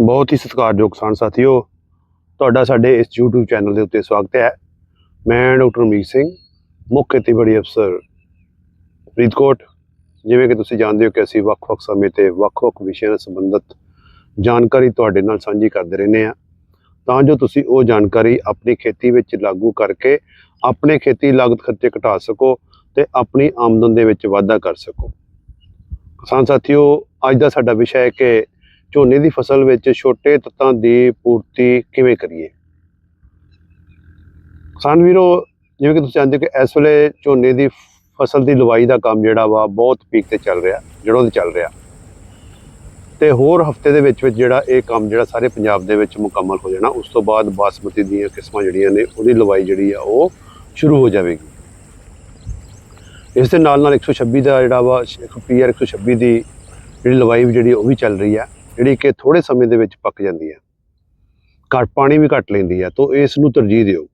ਬਹੁਤ ਹੀ ਸਤਿਕਾਰਯੋਗ ਕਿਸਾਨ ਸਾਥੀਓ, ਤੁਹਾਡਾ ਸਾਡੇ ਇਸ YouTube ਚੈਨਲ ਦੇ ਉੱਤੇ ਸਵਾਗਤ ਹੈ। ਮੈਂ ਡਾਕਟਰ ਮੀਤ ਸਿੰਘ, ਮੁੱਖ ਖੇਤੀਬਾੜੀ ਅਫਸਰ ਫਰੀਦਕੋਟ। ਜਿਵੇਂ ਕਿ ਤੁਸੀਂ ਜਾਣਦੇ ਹੋ ਕਿ ਅਸੀਂ ਵੱਖ-ਵੱਖ ਸਮੇਂ ਤੇ ਵੱਖ-ਵੱਖ ਵਿਸ਼ਿਆਂ ਨਾਲ ਸੰਬੰਧਿਤ ਜਾਣਕਾਰੀ ਤੁਹਾਡੇ ਨਾਲ ਸਾਂਝੀ ਕਰਦੇ ਰਹਿੰਦੇ ਆ ਤਾਂ ਜੋ ਤੁਸੀਂ ਉਹ ਜਾਣਕਾਰੀ ਆਪਣੀ ਖੇਤੀ ਵਿੱਚ ਲਾਗੂ ਕਰਕੇ ਆਪਣੇ ਖੇਤੀ ਲਾਗਤ ਖਰਚੇ ਘਟਾ ਸਕੋ ਤੇ ਆਪਣੀ ਆਮਦਨ ਦੇ ਵਿੱਚ ਵਾਧਾ ਕਰ ਸਕੋ। ਕਿਸਾਨ ਸਾਥੀਓ, ਅੱਜ ਦਾ ਸਾਡਾ ਵਿਸ਼ਾ ਹੈ ਕਿ ਝੋਨੇ ਦੀ ਫਸਲ ਵਿੱਚ ਛੋਟੇ ਤੱਤਾਂ ਦੀ ਪੂਰਤੀ ਕਿਵੇਂ ਕਰੀਏ? ਕਿਸਾਨ ਵੀਰੋ, ਜਿਵੇਂ ਕਿ ਤੁਸੀਂ ਜਾਣਦੇ ਹੋ ਕਿ ਇਸ ਵੇਲੇ ਝੋਨੇ ਦੀ ਫਸਲ ਦੀ ਲਵਾਈ ਦਾ ਕੰਮ ਜਿਹੜਾ ਵਾ ਬਹੁਤ ਪੀਕ ਤੇ ਚੱਲ ਰਿਹਾ ਜੜੋਂ ਤੇ ਚੱਲ ਰਿਹਾ। ਤੇ ਹੋਰ ਹਫ਼ਤੇ ਦੇ ਵਿੱਚ ਵਿੱਚ ਜਿਹੜਾ ਇਹ ਕੰਮ ਜਿਹੜਾ ਸਾਰੇ ਪੰਜਾਬ ਦੇ ਵਿੱਚ ਮੁਕੰਮਲ ਹੋ ਜਾਣਾ, ਉਸ ਤੋਂ ਬਾਅਦ ਬਾਸਮਤੀ ਦੀਆਂ ਕਿਸਮਾਂ ਜਿਹੜੀਆਂ ਨੇ, ਉਹਦੀ ਲਵਾਈ ਜਿਹੜੀ ਆ ਉਹ ਸ਼ੁਰੂ ਹੋ ਜਾਵੇਗੀ। ਇਸ ਦੇ ਨਾਲ ਨਾਲ 126 ਦਾ ਜਿਹੜਾ ਵਾ ਪੀਆਰ 126 ਦੀ ਜਿਹੜੀ ਲਵਾਈ ਵੀ ਜਿਹੜੀ ਉਹ ਵੀ ਚੱਲ ਰਹੀ ਆ। ਜਿਹੜੀ ਕਿ ਥੋੜੇ ਸਮੇਂ ਦੇ ਵਿੱਚ ਪੱਕ ਜਾਂਦੀ ਹੈ। ਘੱਟ ਪਾਣੀ ਵੀ ਘੱਟ ਲੈਂਦੀ ਹੈ, ਤਾਂ ਇਸ ਨੂੰ ਤਰਜੀਹ ਦਿਓ।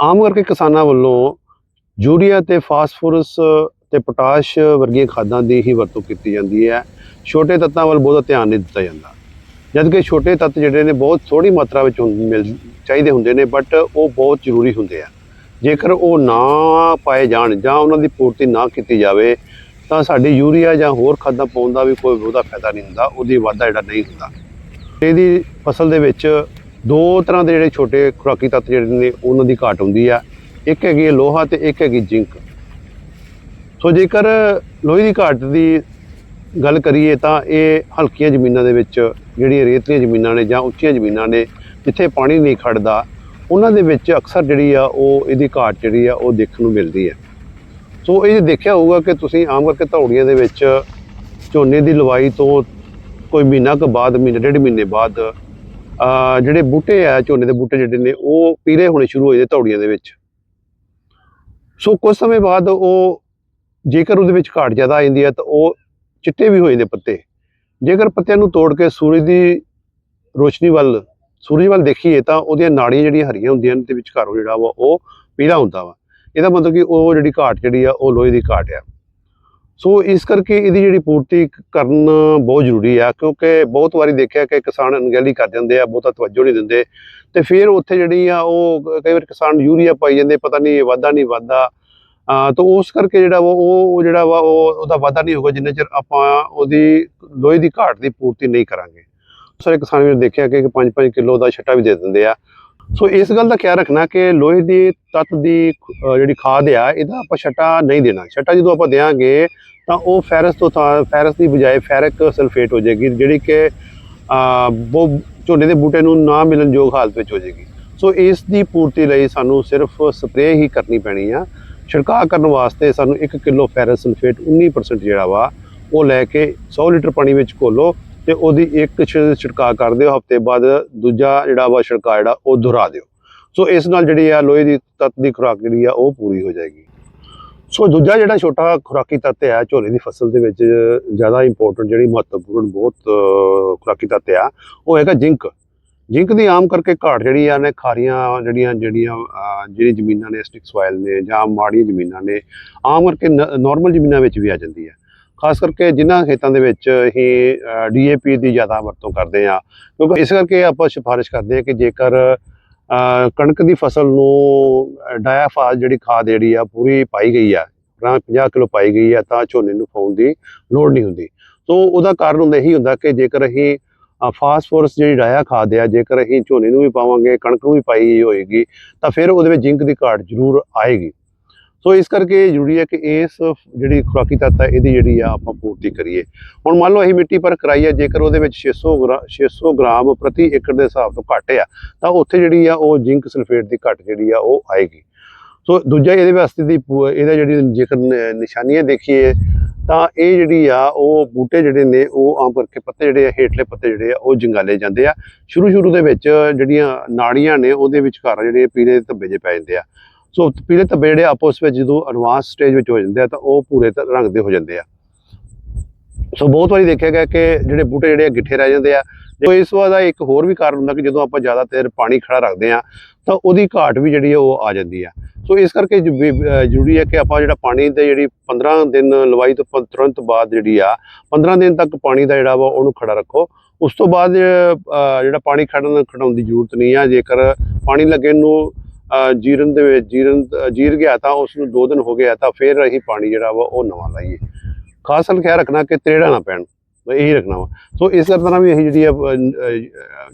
ਆਮ ਕਰਕੇ ਕਿਸਾਨਾਂ ਵੱਲੋਂ ਯੂਰੀਆ ਤੇ ਫਾਸਫੋਰਸ ਤੇ ਪੋਟਾਸ਼ ਵਰਗੀਆਂ ਖਾਦਾਂ ਦੀ ਹੀ ਵਰਤੋਂ ਕੀਤੀ ਜਾਂਦੀ ਹੈ। ਛੋਟੇ ਤੱਤਾਂ ਵੱਲ ਬਹੁਤਾ ਧਿਆਨ ਨਹੀਂ ਦਿੱਤਾ ਜਾਂਦਾ। ਜਦਕਿ ਛੋਟੇ ਤੱਤ ਜਿਹੜੇ ਨੇ ਬਹੁਤ ਥੋੜੀ ਮਾਤਰਾ ਵਿੱਚ ਹੁੰ- ਮਿਲ ਚਾਹੀਦੇ ਹੁੰਦੇ ਨੇ ਬਟ ਉਹ ਬਹੁਤ ਜ਼ਰੂਰੀ ਹੁੰਦੇ ਆ। ਜੇਕਰ ਉਹ ਨਾ ਪਾਏ ਜਾਣ ਜਾਂ ਉਹਨਾਂ ਦੀ ਪੂਰਤੀ ਨਾ ਕੀਤੀ ਜਾਵੇ ਤਾਂ ਸਾਡੀ ਯੂਰੀਆ ਜਾਂ ਹੋਰ ਖਾਦਾਂ ਪਾਉਣ ਦਾ ਵੀ ਕੋਈ ਉਹਦਾ ਫਾਇਦਾ ਨਹੀਂ ਹੁੰਦਾ, ਉਹਦੀ ਵਾਧਾ ਜਿਹੜਾ ਨਹੀਂ ਹੁੰਦਾ। ਇਹਦੀ ਫਸਲ ਦੇ ਵਿੱਚ ਦੋ ਤਰ੍ਹਾਂ ਦੇ ਜਿਹੜੇ ਛੋਟੇ ਖੁਰਾਕੀ ਤੱਤ ਜਿਹੜੇ ਨੇ, ਉਹਨਾਂ ਦੀ ਘਾਟ ਹੁੰਦੀ ਆ। ਇੱਕ ਹੈਗੀ ਹੈ ਲੋਹਾ ਤੇ ਇੱਕ ਹੈਗੀ ਜ਼ਿੰਕ। ਸੋ ਜੇਕਰ ਲੋਹੇ ਦੀ ਘਾਟ ਦੀ ਗੱਲ ਕਰੀਏ ਤਾਂ ਇਹ ਹਲਕੀਆਂ ਜ਼ਮੀਨਾਂ ਦੇ ਵਿੱਚ ਜਿਹੜੀਆਂ ਰੇਤਲੀਆਂ ਜ਼ਮੀਨਾਂ ਨੇ ਜਾਂ ਉੱਚੀਆਂ ਜ਼ਮੀਨਾਂ ਨੇ, ਜਿੱਥੇ ਪਾਣੀ ਨਹੀਂ ਖੜਦਾ, ਉਹਨਾਂ ਦੇ ਵਿੱਚ ਅਕਸਰ ਜਿਹੜੀ ਆ ਉਹ ਇਹਦੀ ਘਾਟ ਜਿਹੜੀ ਆ ਉਹ ਦੇਖਣ ਨੂੰ ਮਿਲਦੀ ਹੈ। ਸੋ ਇਹ ਦੇਖਿਆ ਹੋਊਗਾ ਕਿ ਤੁਸੀਂ ਆਮ ਕਰਕੇ ਧੌੜੀਆਂ ਦੇ ਵਿੱਚ ਝੋਨੇ ਦੀ ਲਵਾਈ ਤੋਂ ਕੋਈ ਮਹੀਨਾ ਕੁ ਬਾਅਦ, ਮਹੀਨੇ, ਡੇਢ ਮਹੀਨੇ ਬਾਅਦ ਜਿਹੜੇ ਬੂਟੇ ਆ, ਝੋਨੇ ਦੇ ਬੂਟੇ ਜਿਹੜੇ ਨੇ, ਉਹ ਪੀਲੇ ਹੋਣੇ ਸ਼ੁਰੂ ਹੋ ਜਾਂਦੇ ਧੌੜੀਆਂ ਦੇ ਵਿੱਚ। ਸੋ ਕੁਝ ਸਮੇਂ ਬਾਅਦ ਉਹ ਜੇਕਰ ਉਹਦੇ ਵਿੱਚ ਘਾਟ ਜ਼ਿਆਦਾ ਆ ਜਾਂਦੀ ਹੈ ਤਾਂ ਉਹ ਚਿੱਟੇ ਵੀ ਹੋ ਜਾਂਦੇ ਪੱਤੇ। ਜੇਕਰ ਪੱਤਿਆਂ ਨੂੰ ਤੋੜ ਕੇ ਸੂਰਜ ਦੀ ਰੋਸ਼ਨੀ ਵੱਲ, ਸੂਰਜ ਵੱਲ ਦੇਖੀਏ ਤਾਂ ਉਹਦੀਆਂ ਨਾੜੀਆਂ ਜਿਹੜੀਆਂ ਹਰੀਆਂ ਹੁੰਦੀਆਂ ਨੇ ਤੇ ਵਿਚਕਾਰੋਂ ਜਿਹੜਾ ਵਾ, ਉਹ ਪੀਲਾ ਹੁੰਦਾ ਵਾ। ਇਹਦਾ ਮਤਲਬ ਕਿ ਉਹ ਜਿਹੜੀ ਘਾਟ ਜਿਹੜੀ ਆ, ਉਹ ਲੋਹੇ ਦੀ ਘਾਟ ਆ। ਸੋ ਇਸ ਕਰਕੇ ਇਹਦੀ ਜਿਹੜੀ ਪੂਰਤੀ ਕਰਨ ਬਹੁਤ ਜ਼ਰੂਰੀ ਆ, ਕਿਉਂਕਿ ਬਹੁਤ ਵਾਰੀ ਦੇਖਿਆ ਕਿ ਕਿਸਾਨ ਅਣਗਹਿਲੀ ਕਰ ਜਾਂਦੇ ਆ, ਬਹੁਤਾ ਤਵੱਜੋ ਨਹੀਂ ਦਿੰਦੇ। ਤੇ ਫਿਰ ਉੱਥੇ ਜਿਹੜੀ ਆ, ਉਹ ਕਈ ਵਾਰ ਕਿਸਾਨ ਯੂਰੀਆ ਪਾਈ ਜਾਂਦੇ, ਪਤਾ ਨਹੀਂ ਵਾਧਾ ਨਹੀਂ ਵਾਧਾ। ਤਾਂ ਉਸ ਕਰਕੇ ਜਿਹੜਾ ਵਾ, ਉਹ ਜਿਹੜਾ ਵਾ, ਉਹ, ਉਹਦਾ ਵਾਧਾ ਨਹੀਂ ਹੋਊਗਾ, ਜਿੰਨੇ ਚਿਰ ਆਪਾਂ ਉਹਦੀ ਲੋਹੇ ਦੀ ਘਾਟ ਦੀ ਪੂਰਤੀ ਨਹੀਂ ਕਰਾਂਗੇ। ਸਾਰੇ ਕਿਸਾਨ ਵੀ ਦੇਖਿਆ ਕਿ 5-5 ਕਿਲੋ ਦਾ ਛੱਟਾ ਵੀ ਦੇ ਦਿੰਦੇ ਆ। ਸੋ ਇਸ ਗੱਲ ਦਾ ਖਿਆਲ ਰੱਖਣਾ ਕਿ ਲੋਹੇ ਦੀ ਤੱਤ ਦੀ ਜਿਹੜੀ ਖਾਦ ਆ ਇਹਦਾ ਆਪਾਂ ਛੱਟਾ ਨਹੀਂ ਦੇਣਾ। ਛੱਟਾ ਜਦੋਂ ਆਪਾਂ ਦੇਾਂਗੇ ਤਾਂ ਉਹ ਫੈਰਸ ਤੋਂ ਤਾਂ ਫੈਰਸ ਦੀ ਬਜਾਏ ਫੈਰਿਕ ਸਲਫੇਟ ਹੋ ਜਾਏਗੀ ਜਿਹੜੀ ਕਿ ਅਹ, ਉਹ ਝੋਨੇ ਦੇ ਬੂਟੇ ਨੂੰ ਨਾ ਮਿਲਣਯੋਗ ਹਾਲਤ ਵਿੱਚ ਹੋ ਜਾਏਗੀ। ਸੋ ਇਸ ਦੀ ਪੂਰਤੀ ਲਈ ਸਾਨੂੰ ਸਿਰਫ ਸਪਰੇਅ ਹੀ ਕਰਨੀ ਪੈਣੀ ਆ। ਛਿੜਕਾਅ ਕਰਨ ਵਾਸਤੇ ਸਾਨੂੰ 1 ਕਿਲੋ ਫੈਰਸ ਸਲਫੇਟ 19% ਜਿਹੜਾ ਵਾ ਉਹ ਲੈ ਕੇ 100 ਲੀਟਰ ਪਾਣੀ ਵਿੱਚ ਘੋਲੋ। ਤੇ ਉਹਦੀ ਇੱਕ ਛਿ- ਛਿੜਕਾਅ ਕਰ ਦਿਓ, ਹਫ਼ਤੇ ਬਾਅਦ ਦੂਜਾ ਜਿਹੜਾ ਵਾ ਛਿੜਕਾਅ ਜਿਹੜਾ, ਉਹ ਦੁਹਰਾ ਦਿਓ। ਸੋ ਇਸ ਨਾਲ ਜਿਹੜੀ ਆ ਲੋਹੇ ਦੀ ਤੱਤ ਦੀ ਖੁਰਾਕ ਜਿਹੜੀ ਆ, ਉਹ ਪੂਰੀ ਹੋ ਜਾਏਗੀ। ਸੋ ਦੂਜਾ ਜਿਹੜਾ ਛੋਟਾ ਖੁਰਾਕੀ ਤੱਤ ਆ, ਝੋਨੇ ਦੀ ਫਸਲ ਦੇ ਵਿੱਚ ਜ਼ਿਆਦਾ ਇੰਪੋਰਟੈਂਟ ਜਿਹੜੀ ਮਹੱਤਵਪੂਰਨ ਬਹੁਤ ਖੁਰਾਕੀ ਤੱਤ ਆ, ਉਹ ਹੈਗਾ ਜ਼ਿੰਕ। ਜ਼ਿੰਕ ਦੀ ਆਮ ਕਰਕੇ ਘਾਟ ਜਿਹੜੀ ਆ ਨੇ ਖਾਰੀਆਂ ਜਿਹੜੀਆਂ ਜਿਹੜੀਆਂ ਜਿਹੜੀ ਜ਼ਮੀਨਾਂ ਨੇ ਸਟਿਕ ਸੋਇਲ ਨੇ ਜਾਂ ਮਾੜੀਆਂ ਜ਼ਮੀਨਾਂ ਨੇ, ਆਮ ਕਰਕੇ ਨਾਰਮਲ ਜ਼ਮੀਨਾਂ ਵਿੱਚ ਵੀ ਆ ਜਾਂਦੀ ਹੈ ਖਾਸ ਕਰਕੇ ਜਿਨ੍ਹਾਂ ਖੇਤਾਂ ਦੇ ਵਿੱਚ ਹੀ ਡੀਏਪੀ ਦੀ ਜ਼ਿਆਦਾ ਵਰਤੋਂ ਕਰਦੇ ਆ ਕਿਉਂਕਿ ਇਸ ਕਰਕੇ ਆਪਾਂ ਸਿਫਾਰਿਸ਼ ਕਰਦੇ ਆ ਕਿ ਜੇਕਰ ਕਣਕ ਦੀ ਫਸਲ ਨੂੰ ਡਾਇਆਫਾਸ ਜਿਹੜੀ ਖਾਦ ਜਿਹੜੀ ਆ ਪੂਰੀ ਪਾਈ ਗਈ ਆ 50 ਕਿਲੋ ਪਾਈ ਗਈ ਆ ਤਾਂ ਝੋਨੇ ਨੂੰ ਪਾਉਣ ਦੀ ਲੋੜ ਨਹੀਂ ਹੁੰਦੀ। ਸੋ ਉਹਦਾ ਕਾਰਨ ਹੁੰਦਾ ਇਹੀ ਹੁੰਦਾ ਕਿ ਜੇਕਰ ਅਸੀਂ ਅ, ਫਾਸਫੋਰਸ ਜਿਹੜੀ ਡਾਇਆ ਖਾਦ ਆ ਜੇਕਰ ਅਸੀਂ ਝੋਨੇ ਨੂੰ ਵੀ ਪਾਵਾਂਗੇ ਕਣਕ ਨੂੰ ਵੀ ਪਾਈ ਹੋਏਗੀ ਤਾਂ ਫਿਰ ਉਹਦੇ ਵਿੱਚ ਜ਼ਿੰਕ ਦੀ ਘਾਟ ਜ਼ਰੂਰ ਆਏਗੀ। ਸੋ ਇਸ ਕਰਕੇ ਜ਼ਰੂਰੀ ਹੈ ਕਿ ਇਸ ਜਿਹੜੀ ਖੁਰਾਕੀ ਤੱਤ ਹੈ, ਇਹਦੀ ਜਿਹੜੀ ਆ ਆਪਾਂ ਪੂਰਤੀ ਕਰੀਏ। ਹੁਣ ਮੰਨ ਲਓ ਅਸੀਂ ਮਿੱਟੀ ਪਰ ਕਰਾਈ ਹੈ ਜੇਕਰ ਉਹਦੇ ਵਿੱਚ 600 ਗ੍ਰਾ 600 ਗ੍ਰਾਮ ਪ੍ਰਤੀ ਏਕੜ ਦੇ ਹਿਸਾਬ ਤੋਂ ਘੱਟ ਆ, ਤਾਂ ਉੱਥੇ ਜਿਹੜੀ ਆ ਉਹ ਜ਼ਿੰਕ ਸਲਫੇਟ ਦੀ ਘੱਟ ਜਿਹੜੀ ਆ ਉਹ ਆਏਗੀ। ਸੋ ਦੂਜਾ ਇਹਦੇ ਵਾਸਤੇ ਦੀ ਪੂ- ਇਹਦਾ ਜਿਹੜੀ ਜੇਕਰ ਨਿਸ਼ਾਨੀਆਂ ਦੇਖੀਏ, ਤਾਂ ਇਹ ਜਿਹੜੀ ਆ ਉਹ ਬੂਟੇ ਜਿਹੜੇ ਨੇ, ਉਹ ਆਮ ਕਰਕੇ ਪੱਤੇ ਜਿਹੜੇ ਆ, ਹੇਠਲੇ ਪੱਤੇ ਜਿਹੜੇ ਆ, ਉਹ ਜੰਗਾਲੇ ਜਾਂਦੇ ਆ। ਸ਼ੁਰੂ ਸ਼ੁਰੂ ਦੇ ਵਿੱਚ ਜਿਹੜੀਆਂ ਨਾੜੀਆਂ ਨੇ, ਉਹਦੇ ਵਿਚਕਾਰ ਜਿਹੜੇ ਪੀਲੇ ਧੱਬੇ ਜੇ ਪੈ ਜਾਂਦੇ ਆ। ਸੋ ਪੀਲੇ ਧੱਬੇ ਜਿਹੜੇ ਆਪਸ ਵਿੱਚ ਜਦੋਂ ਐਡਵਾਂਸ ਸਟੇਜ ਵਿੱਚ ਹੋ ਜਾਂਦੇ ਆ ਤਾਂ ਉਹ ਪੂਰੇ ਤ- ਰੰਗ ਦੇ ਹੋ ਜਾਂਦੇ ਆ। ਸੋ ਬਹੁਤ ਵਾਰੀ ਦੇਖਿਆ ਗਿਆ ਕਿ ਜਿਹੜੇ ਬੂਟੇ ਜਿਹੜੇ ਆ ਗਿੱਠੇ ਰਹਿ ਜਾਂਦੇ ਆ। ਜੋ ਇਸ ਵਾਰ ਦਾ ਇੱਕ ਹੋਰ ਵੀ ਕਾਰਨ ਹੁੰਦਾ ਕਿ ਜਦੋਂ ਆਪਾਂ ਜ਼ਿਆਦਾ ਦੇਰ ਪਾਣੀ ਖੜਾ ਰੱਖਦੇ ਆ, ਤਾਂ ਉਹਦੀ ਘਾਟ ਵੀ ਜਿਹੜੀ ਆ ਉਹ ਆ ਜਾਂਦੀ ਆ। ਸੋ ਇਸ ਕਰਕੇ ਜ਼ਰੂਰੀ ਹੈ ਕਿ ਆਪਾਂ ਜਿਹੜਾ ਪਾਣੀ ਦੇ ਜਿਹੜੀ 15 ਦਿਨ ਲਵਾਈ ਤੋਂ ਤੁਰੰਤ ਬਾਅਦ ਜਿਹੜੀ ਆ 15 ਦਿਨ ਤੱਕ ਪਾਣੀ ਦਾ ਜਿਹੜਾ ਵਾ ਉਹਨੂੰ ਖੜਾ ਰੱਖੋ। ਉਸ ਤੋਂ ਬਾਅਦ ਜਿਹੜਾ ਪਾਣੀ ਖੜਨ, ਖੜਾਉਣ ਦੀ ਜ਼ਰੂਰਤ ਨਹੀਂ ਆ। ਜੇਕਰ ਪਾਣੀ ਲੱਗੇ ਨੂੰ ਜੀਰਨ ਦੇ ਵਿੱਚ ਜੀਰਨ ਜੀਰ ਗਿਆ ਤਾਂ ਉਸ ਨੂੰ 2 ਦਿਨ ਹੋ ਗਿਆ ਤਾਂ ਫਿਰ ਅਸੀਂ ਪਾਣੀ ਜਿਹੜਾ ਵਾ ਉਹ ਨਵਾਂ ਲਾਈਏ। ਖਾਸ ਗੱਲ ਖਿਆਲ ਰੱਖਣਾ ਕਿ ਤੇੜਾ ਨਾ ਪੈਣ। ਬਸ ਇਹੀ ਰੱਖਣਾ ਵਾ। ਸੋ ਇਸ ਤਰ੍ਹਾਂ ਵੀ ਅਸੀਂ ਜਿਹੜੀ ਆ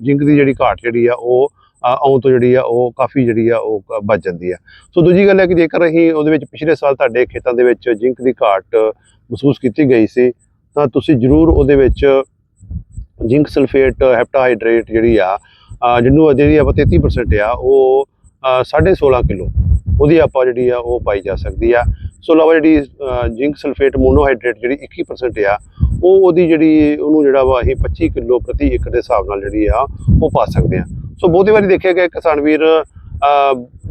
ਜਿੰਕ ਦੀ ਜਿਹੜੀ ਘਾਟ ਜਿਹੜੀ ਆ ਉਹ ਅ, ਆਉਣ ਤੋਂ ਜਿਹੜੀ ਆ ਉਹ ਕਾਫੀ ਜਿਹੜੀ ਆ ਉਹ ਬਚ ਜਾਂਦੀ ਆ। ਸੋ ਦੂਜੀ ਗੱਲ ਹੈ ਕਿ ਜੇਕਰ ਅਸੀਂ ਉਹਦੇ ਵਿੱਚ ਪਿਛਲੇ ਸਾਲ ਤੁਹਾਡੇ ਖੇਤਾਂ ਦੇ ਵਿੱਚ ਜਿੰਕ ਦੀ ਘਾਟ ਮਹਿਸੂਸ ਕੀਤੀ ਗਈ ਸੀ ਤਾਂ ਤੁਸੀਂ ਜ਼ਰੂਰ ਉਹਦੇ ਵਿੱਚ ਜਿੰਕ ਸਲਫੇਟ ਹੈਪਟਾਹਾਈਡਰੇਟ ਜਿਹੜੀ ਆ ਜਿਹਨੂੰ ਅਜੇ ਜਿਹੜੀ ਆਪਾਂ 33% ਆ ਉਹ 16.5 ਕਿਲੋ। ਉਹਦੀ ਆਪਾਂ ਜਿਹੜੀ ਆ, ਉਹ ਪਾਈ ਜਾ ਸਕਦੀ ਆ। ਸੋ ਇਲਾਵਾ ਜਿਹੜੀ ਜਿੰਕ ਸਲਫੇਟ ਮੋਨੋਹਾਈਡਰੇਟ ਜਿਹੜੀ 21% ਆ, ਉਹ ਉਹਦੀ ਜਿਹੜੀ, ਉਹਨੂੰ ਜਿਹੜਾ ਵਾ ਅਸੀਂ 25 ਕਿਲੋ ਪ੍ਰਤੀ ਏਕੜ ਦੇ ਹਿਸਾਬ ਨਾਲ ਜਿਹੜੀ ਆ, ਉਹ ਪਾ ਸਕਦੇ ਆ। ਸੋ ਬਹੁਤੀ ਵਾਰੀ ਦੇਖਿਆ ਗਿਆ, ਕਿਸਾਨ ਵੀਰ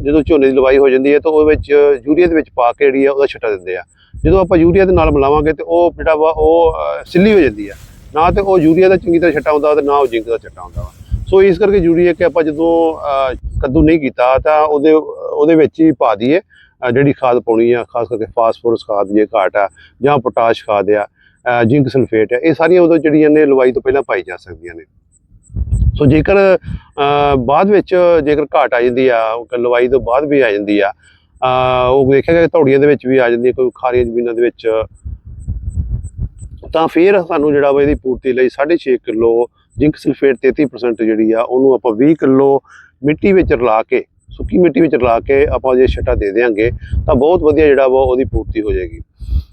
ਜਦੋਂ ਝੋਨੇ ਦੀ ਲਵਾਈ ਹੋ ਜਾਂਦੀ ਹੈ, ਤਾਂ ਉਹਦੇ ਵਿੱਚ ਯੂਰੀਆ ਦੇ ਵਿੱਚ ਪਾ ਕੇ ਜਿਹੜੀ ਆ, ਉਹਦਾ ਛਿੱਟਾ ਦਿੰਦੇ ਆ। ਜਦੋਂ ਆਪਾਂ ਯੂਰੀਆ ਦੇ ਨਾਲ ਮਿਲਾਵਾਂਗੇ, ਤੇ ਉਹ ਜਿਹੜਾ ਵਾ, ਉਹ ਸਿੱਲੀ ਹੋ ਜਾਂਦੀ ਆ। ਨਾ ਤੇ ਉਹ ਯੂਰੀਆ ਦਾ ਚੰਗੀ ਤਰ੍ਹਾਂ ਛਿੱਟਾ ਹੁੰਦਾ, ਤੇ ਨਾ ਉਹ ਜਿੰਕ ਦਾ ਛਿੱਟਾ ਹੁੰਦਾ ਵਾ। ਸੋ ਇਸ ਕਰਕੇ ਜ਼ਰੂਰੀ ਹੈ ਕਿ ਆਪਾਂ ਜਦੋਂ ਕੱਦੂ ਨਹੀਂ ਕੀਤਾ, ਤਾਂ ਉਹਦੇ ਉਹਦੇ ਵਿੱਚ ਹੀ ਪਾ ਦਈਏ ਜਿਹੜੀ ਖਾਦ ਪਾਉਣੀ ਆ, ਖਾਸ ਕਰਕੇ ਫਾਸਫੋਰਸ ਖਾਦ ਜੇ ਘਾਟ ਆ, ਜਾਂ ਪੋਟਾਸ਼ ਖਾਦ ਆ ਜਿੰਕ ਸਲਫੇਟ ਆ, ਇਹ ਸਾਰੀਆਂ ਉਦੋਂ ਜਿਹੜੀਆਂ ਨੇ ਲਵਾਈ ਤੋਂ ਪਹਿਲਾਂ ਪਾਈ ਜਾ ਸਕਦੀਆਂ ਨੇ। ਸੋ ਜੇਕਰ ਬਾਅਦ ਵਿੱਚ ਜੇਕਰ ਘਾਟ ਆ ਜਾਂਦੀ ਆ ਲਵਾਈ ਤੋਂ ਬਾਅਦ ਵੀ ਆ ਜਾਂਦੀ ਆ ਉਹ ਦੇਖਿਆ ਗਿਆ ਕਿ ਧੌੜੀਆਂ ਦੇ ਵਿੱਚ ਵੀ ਆ ਜਾਂਦੀ ਹੈ ਕੋਈ ਖਾਰੀਆਂ ਜ਼ਮੀਨਾਂ ਦੇ ਵਿੱਚ, ਤਾਂ ਫਿਰ ਸਾਨੂੰ ਜਿਹੜਾ ਵਾ ਇਹਦੀ ਪੂਰਤੀ ਲਈ 6.5 ਕਿਲੋ ਜਿੰਕ ਸਲਫੇਟ 33% ਜਿਹੜੀ ਆ, ਉਹਨੂੰ ਆਪਾਂ 20 ਕਿਲੋ ਮਿੱਟੀ ਵਿੱਚ ਰਲਾ ਕੇ, ਸੁੱਕੀ ਮਿੱਟੀ ਵਿੱਚ ਰਲਾ ਕੇ ਆਪਾਂ ਜੇ ਛਟਾ ਦੇ ਦੇਾਂਗੇ ਤਾਂ ਬਹੁਤ ਵਧੀਆ ਜਿਹੜਾ ਵਾ ਉਹਦੀ ਪੂਰਤੀ ਹੋ ਜਾਏਗੀ।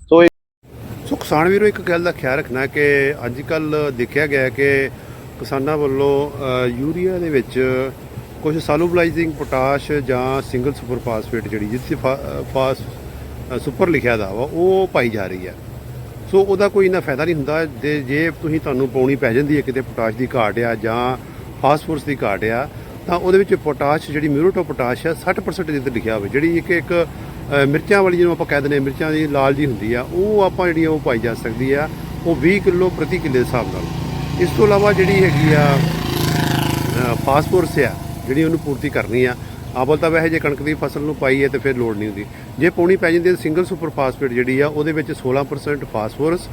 ਸੋ ਸੋ ਕਿਸਾਨ ਵੀਰੋ, ਇੱਕ ਗੱਲ ਦਾ ਖਿਆਲ ਰੱਖਣਾ ਕਿ ਅੱਜ ਕੱਲ ਦੇਖਿਆ ਗਿਆ ਕਿ ਕਿਸਾਨਾਂ ਵੱਲੋਂ ਯੂਰੀਆ ਦੇ ਵਿੱਚ ਕੁਝ ਸਾਲੂਬਲਾਈਜ਼ਿੰਗ ਪੋਟਾਸ਼ ਜਾਂ ਸਿੰਗਲ ਸੁਪਰ ਫਾਸਫੇਟ ਜਿਹੜੀ ਜਿਸ ਫਾਸ ਸੁਪਰ ਲਿਖਿਆ ਦਾ ਵਾ, ਉਹ ਪਾਈ ਜਾ ਰਹੀ ਹੈ। ਸੋ ਉਹਦਾ ਕੋਈ ਇੰਨਾ ਫਾਇਦਾ ਨਹੀਂ ਹੁੰਦਾ ਜੇ ਜੇ ਤੁਸੀਂ ਤੁਹਾਨੂੰ ਪਾਉਣੀ ਪੈ ਜਾਂਦੀ ਹੈ ਕਿਤੇ ਪੋਟਾਸ਼ ਦੀ ਘਾਟ ਆ ਜਾਂ ਫਾਸਫੋਰਸ ਦੀ ਘਾਟ ਆ, ਤਾਂ ਉਹਦੇ ਵਿੱਚ ਪੋਟਾਸ਼ ਜਿਹੜੀ ਮਿਊਰੇਟ ਆਫ ਪੋਟਾਸ਼ ਆ 60% ਦੇ ਲਿਖਿਆ ਹੋਵੇ ਜਿਹੜੀ ਇੱਕ ਇੱਕ ਮਿਰਚਾਂ ਵਾਲੀ ਜਿਹਨੂੰ ਆਪਾਂ ਕਹਿ ਦਿੰਦੇ ਹਾਂ, ਮਿਰਚਾਂ ਦੀ ਲਾਲ ਜੀ ਹੁੰਦੀ ਆ, ਉਹ ਆਪਾਂ ਜਿਹੜੀ ਆ ਉਹ ਪਾਈ ਜਾ ਸਕਦੀ ਆ, ਉਹ 20 ਕਿਲੋ ਪ੍ਰਤੀ ਕਿੱਲੇ ਦੇ ਹਿਸਾਬ ਨਾਲ। ਇਸ ਤੋਂ ਇਲਾਵਾ ਜਿਹੜੀ ਹੈਗੀ ਆ ਫਾਸਫੋਰਸ ਆ, ਜਿਹੜੀ ਉਹਨੂੰ ਪੂਰਤੀ ਕਰਨੀ ਆ ਆਵਲ ਤਾਂ ਵੈਸੇ ਜੇ ਕਣਕ ਦੀ ਫਸਲ ਨੂੰ ਪਾਈ ਹੈ ਤੇ ਫਿਰ ਲੋੜ ਨਹੀਂ ਹੁੰਦੀ। ਜੇ ਪਾਉਣੀ ਪੈ ਜਾਂਦੀ ਹੈ ਸਿੰਗਲ ਸੁਪਰ ਫਾਸਫੇਟ ਜਿਹੜੀ ਆ, ਉਹਦੇ ਵਿੱਚ 16% ਫਾਸਫੋਰਸ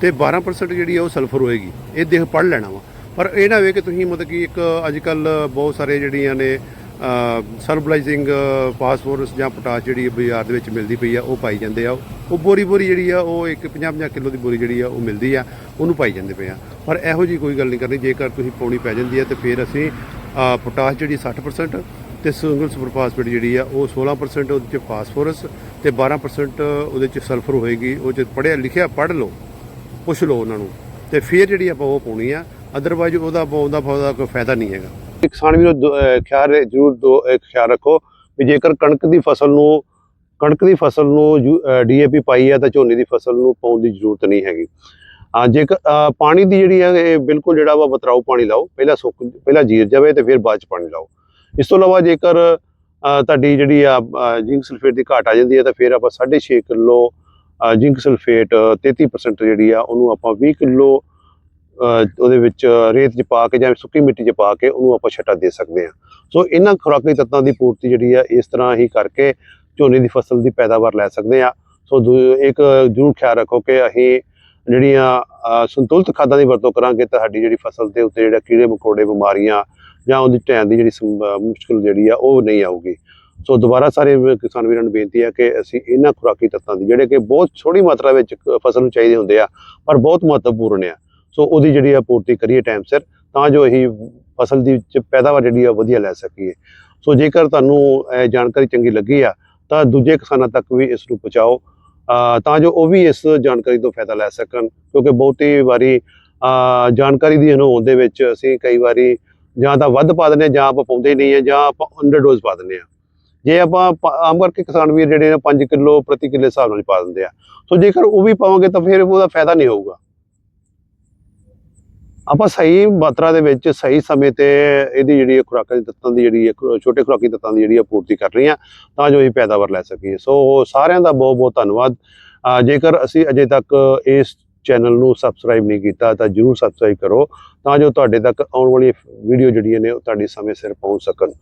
ਤੇ 12% ਜਿਹੜੀ ਆ, ਉਹ ਸਲਫਰ ਹੋਏਗੀ। ਇਹ ਦੇਖ ਪੜ ਲੈਣਾ ਵਾ। ਪਰ ਇਹ ਨਾ ਹੋਵੇ ਕਿ ਤੁਸੀਂ ਮਤਲਬ ਕਿ ਇੱਕ ਅੱਜ ਕੱਲ ਬਹੁਤ ਸਾਰੇ ਜਿਹੜੀਆਂ ਨੇ ਸਰਬਲਾਈਜ਼ਿੰਗ ਫਾਸਫੋਰਸ ਜਾਂ ਪੋਟਾਸ਼ ਜਿਹੜੀ ਬਾਜ਼ਾਰ ਦੇ ਵਿੱਚ ਮਿਲਦੀ ਪਈ ਆ, ਉਹ ਪਾਈ ਜਾਂਦੇ ਆ। ਉਹ ਬੋਰੀ ਬੋਰੀ ਜਿਹੜੀ ਆ, ਉਹ ਇੱਕ 50-50 ਕਿਲੋ ਦੀ ਬੋਰੀ ਜਿਹੜੀ ਆ, ਉਹ ਮਿਲਦੀ ਆ। ਉਹਨੂੰ ਪਾਈ ਜਾਂਦੇ ਪਏ ਆ। ਪਰ ਇਹੋ ਜੀ ਕੋਈ ਗੱਲ ਨਹੀਂ ਕਰਨੀ। ਜੇਕਰ ਤੁਸੀਂ ਪਾਉਣੀ ਪੈ ਜਾਂਦੀ ਹੈ ਤੇ ਫਿਰ ਅਸੀਂ ਪੋਟਾਸ਼ ਜਿਹੜੀ 60% ਤੇ ਸਿੰਗਲ ਸੁਪਰ ਫਾਸਫੇਟ ਜਿਹੜੀ ਆ, ਉਹ 16% ਉਹਦੇ ਚ ਫਾਸਫੋਰਸ ਤੇ 12% ਉਹਦੇ ਚ ਸਲਫਰ ਹੋਏਗੀ। ਉਹ ਚ ਪੜਿਆ ਲਿਖਿਆ ਪੜ ਲਓ, ਪੁੱਛ ਲਓ ਉਹਨਾਂ ਨੂੰ। ਤੇ ਫਿਰ ਜਿਹੜੀ ਆਪਾਂ ਉਹ ਪਾਉਣੀ ਆ ਅਦਰਵਾਈਜ਼ ਉਹਦਾ ਉਹਦਾ ਉਹਦਾ ਕੋਈ ਫਾਇਦਾ ਨਹੀਂ ਹੈਗਾ। ਕਿਸਾਨ ਵੀਰੋ, ਦੋ- ਖਿਆਲ ਜ਼ਰੂਰ ਦੋ ਖਿਆਲ ਰੱਖੋ ਵੀ ਜੇਕਰ ਕਣਕ ਦੀ ਫਸਲ ਨੂੰ ਕਣਕ ਦੀ ਫਸਲ ਨੂੰ ਡੀਏਪੀ ਪਾਈ ਆ, ਤਾਂ ਝੋਨੇ ਦੀ ਫਸਲ ਨੂੰ ਪਾਉਣ ਦੀ ਜ਼ਰੂਰਤ ਨਹੀਂ ਹੈਗੀ। ਆ ਜੇਕਰ ਪਾਣੀ ਦੀ ਜਿਹੜੀ ਆ, ਇਹ ਬਿਲਕੁਲ ਜਿਹੜਾ ਵਾ ਬਤਰਾਓ ਪਾਣੀ ਲਾਓ। ਪਹਿਲਾਂ ਸੁੱਕ ਪਹਿਲਾਂ ਜੀਰ ਜਾਵੇ ਤੇ ਫਿਰ ਬਾਅਦ ਚ ਪਾਣੀ ਲਾਓ। ਇਸ ਤੋਂ ਇਲਾਵਾ ਜੇਕਰ ਤੁਹਾਡੀ ਜਿਹੜੀ ਆ ਜ਼ਿੰਕ ਸਲਫੇਟ ਦੀ ਘਾਟ ਆ ਜਾਂਦੀ ਹੈ ਤਾਂ ਫਿਰ ਆਪਾਂ 6.5 ਕਿਲੋ ਜ਼ਿੰਕ ਸਲਫੇਟ 33% ਜਿਹੜੀ ਆ ਉਹਨੂੰ ਆਪਾਂ 20 ਕਿਲੋ ਉਹਦੇ ਵਿੱਚ ਰੇਤ 'ਚ ਪਾ ਕੇ ਜਾਂ ਸੁੱਕੀ ਮਿੱਟੀ 'ਚ ਪਾ ਕੇ ਉਹਨੂੰ ਆਪਾਂ ਛਟਾ ਦੇ ਸਕਦੇ ਹਾਂ। ਸੋ ਇਹਨਾਂ ਖੁਰਾਕੀ ਤੱਤਾਂ ਦੀ ਪੂਰਤੀ ਜਿਹੜੀ ਆ ਇਸ ਤਰ੍ਹਾਂ ਹੀ ਕਰਕੇ ਝੋਨੇ ਦੀ ਫਸਲ ਦੀ ਪੈਦਾਵਾਰ ਲੈ ਸਕਦੇ ਆ ਸੋ ਦੂ- ਇੱਕ ਜ਼ਰੂਰ ਖਿਆਲ ਰੱਖੋ ਕਿ ਅਸੀਂ ਜਿਹੜੀਆਂ ਅ, ਸੰਤੁਲਿਤ ਖਾਦਾਂ ਦੀ ਵਰਤੋਂ ਕਰਾਂਗੇ ਤਾਂ ਸਾਡੀ ਜਿਹੜੀ ਫਸਲ ਦੇ ਉੱਤੇ ਜਿਹੜਾ ਕੀੜੇ ਮਕੌੜੇ ਬਿਮਾਰੀਆਂ ਜਾਂ ਉਹਦੀ ਟਾਈਮ ਦੀ ਜਿਹੜੀ ਮੁਸ਼ਕਲ ਜਿਹੜੀ ਆ, ਉਹ ਨਹੀਂ ਆਊਗੀ। ਸੋ ਦੁਬਾਰਾ ਸਾਰੇ ਕਿਸਾਨ ਵੀਰਾਂ ਨੂੰ ਬੇਨਤੀ ਹੈ ਕਿ ਅਸੀਂ ਇਹਨਾਂ ਖੁਰਾਕੀ ਤੱਤਾਂ ਦੀ, ਜਿਹੜੇ ਕਿ ਬਹੁਤ ਛੋਟੀ ਮਾਤਰਾ ਵਿੱਚ ਫਸਲ ਨੂੰ ਚਾਹੀਦੇ ਹੁੰਦੇ ਆ, ਪਰ ਬਹੁਤ ਮਹੱਤਵਪੂਰਨ ਆ। ਸੋ ਉਹਦੀ ਜਿਹੜੀ ਆ ਪੂਰਤੀ ਕਰੀਏ ਟਾਈਮ ਸਿਰ, ਤਾਂ ਜੋ ਅਸੀਂ ਫਸਲ ਦੀ ਪੈਦਾਵਾਰ ਜਿਹੜੀ ਆ, ਵਧੀਆ ਲੈ ਸਕੀਏ। ਸੋ ਜੇਕਰ ਤੁਹਾਨੂੰ ਇਹ ਜਾਣਕਾਰੀ ਚੰਗੀ ਲੱਗੀ ਆ, ਤਾਂ ਦੂਜੇ ਕਿਸਾਨਾਂ ਤੱਕ ਵੀ ਇਸ ਨੂੰ ਪਹੁੰਚਾਓ ਤਾਂ ਜੋ ਉਹ ਵੀ ਇਸ ਜਾਣਕਾਰੀ ਤੋਂ ਫਾਇਦਾ ਲੈ ਸਕਣ, ਕਿਉਂਕਿ ਬਹੁਤੀ ਵਾਰੀ ਜਾਣਕਾਰੀ ਦੀ ਅਨੁਭਵ ਦੇ ਵਿੱਚ ਅਸੀਂ ਕਈ ਵਾਰੀ ਜਾਂ ਤਾਂ ਵੱਧ ਪਾ ਦਿੰਦੇ ਹਾਂ, ਜਾਂ ਆਪਾਂ ਪਾਉਂਦੇ ਹੀ ਨਹੀਂ ਹੈ, ਜਾਂ ਆਪਾਂ ਅੰਡਰ ਡੋਜ਼ ਪਾ ਦਿੰਦੇ ਹਾਂ। ਜੇ ਆਪਾਂ ਆਮ ਕਰਕੇ ਕਿਸਾਨ ਵੀਰ ਜਿਹੜੇ ਨੇ 5 ਕਿਲੋ, ਪ੍ਰਤੀ ਕਿੱਲੇ ਹਿਸਾਬ ਨਾਲ ਹੀ ਪਾ ਦਿੰਦੇ ਆ। ਸੋ ਜੇਕਰ ਉਹ ਵੀ ਪਾਵਾਂਗੇ ਤਾਂ ਫਿਰ ਉਹਦਾ ਫਾਇਦਾ ਨਹੀਂ ਹੋਊਗਾ। ਆਪਾਂ ਸਹੀ ਮਾਤਰਾ ਦੇ ਵਿੱਚ ਸਹੀ ਸਮੇਂ ਤੇ ਇਹਦੀ ਜਿਹੜੀ ਹੈ ਖੁਰਾਕਾਂ ਦੀ ਤੱਤਾਂ ਦੀ ਜਿਹੜੀ ਹੈ ਖੁ- ਛੋਟੇ ਖੁਰਾਕੀ ਤੱਤਾਂ ਦੀ ਜਿਹੜੀ ਹੈ ਪੂਰਤੀ ਕਰ ਰਹੇ ਹਾਂ ਤਾਂ ਜੋ ਇਹ ਪੈਦਾਵਾਰ ਲੈ ਸਕੀਏ। ਸੋ ਸਾਰਿਆਂ ਦਾ ਬਹੁਤ ਬਹੁਤ ਧੰਨਵਾਦ ਜੇਕਰ ਅਸੀਂ ਅਜੇ ਤੱਕ ਇਸ ਚੈਨਲ ਨੂੰ ਸਬਸਕ੍ਰਾਈਬ ਨਹੀਂ ਕੀਤਾ ਤਾਂ ਜਰੂਰ ਸਬਸਕ੍ਰਾਈਬ ਕਰੋ ਤਾਂ ਜੋ ਤੁਹਾਡੇ ਤੱਕ ਆਉਣ ਵਾਲੀ ਵੀਡੀਓ ਜਿਹੜੀਆਂ ਨੇ ਉਹ ਤੁਹਾਡੇ ਸਮੇਂ ਸਿਰ ਪਹੁੰਚ ਸਕਣ।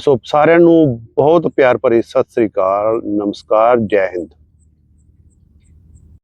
ਸੋ ਸਾਰਿਆਂ ਨੂੰ ਬਹੁਤ ਪਿਆਰ ਭਰੀ ਸਤਿ ਸ੍ਰੀ ਅਕਾਲ, ਨਮਸਕਾਰ, ਜੈ ਹਿੰਦ।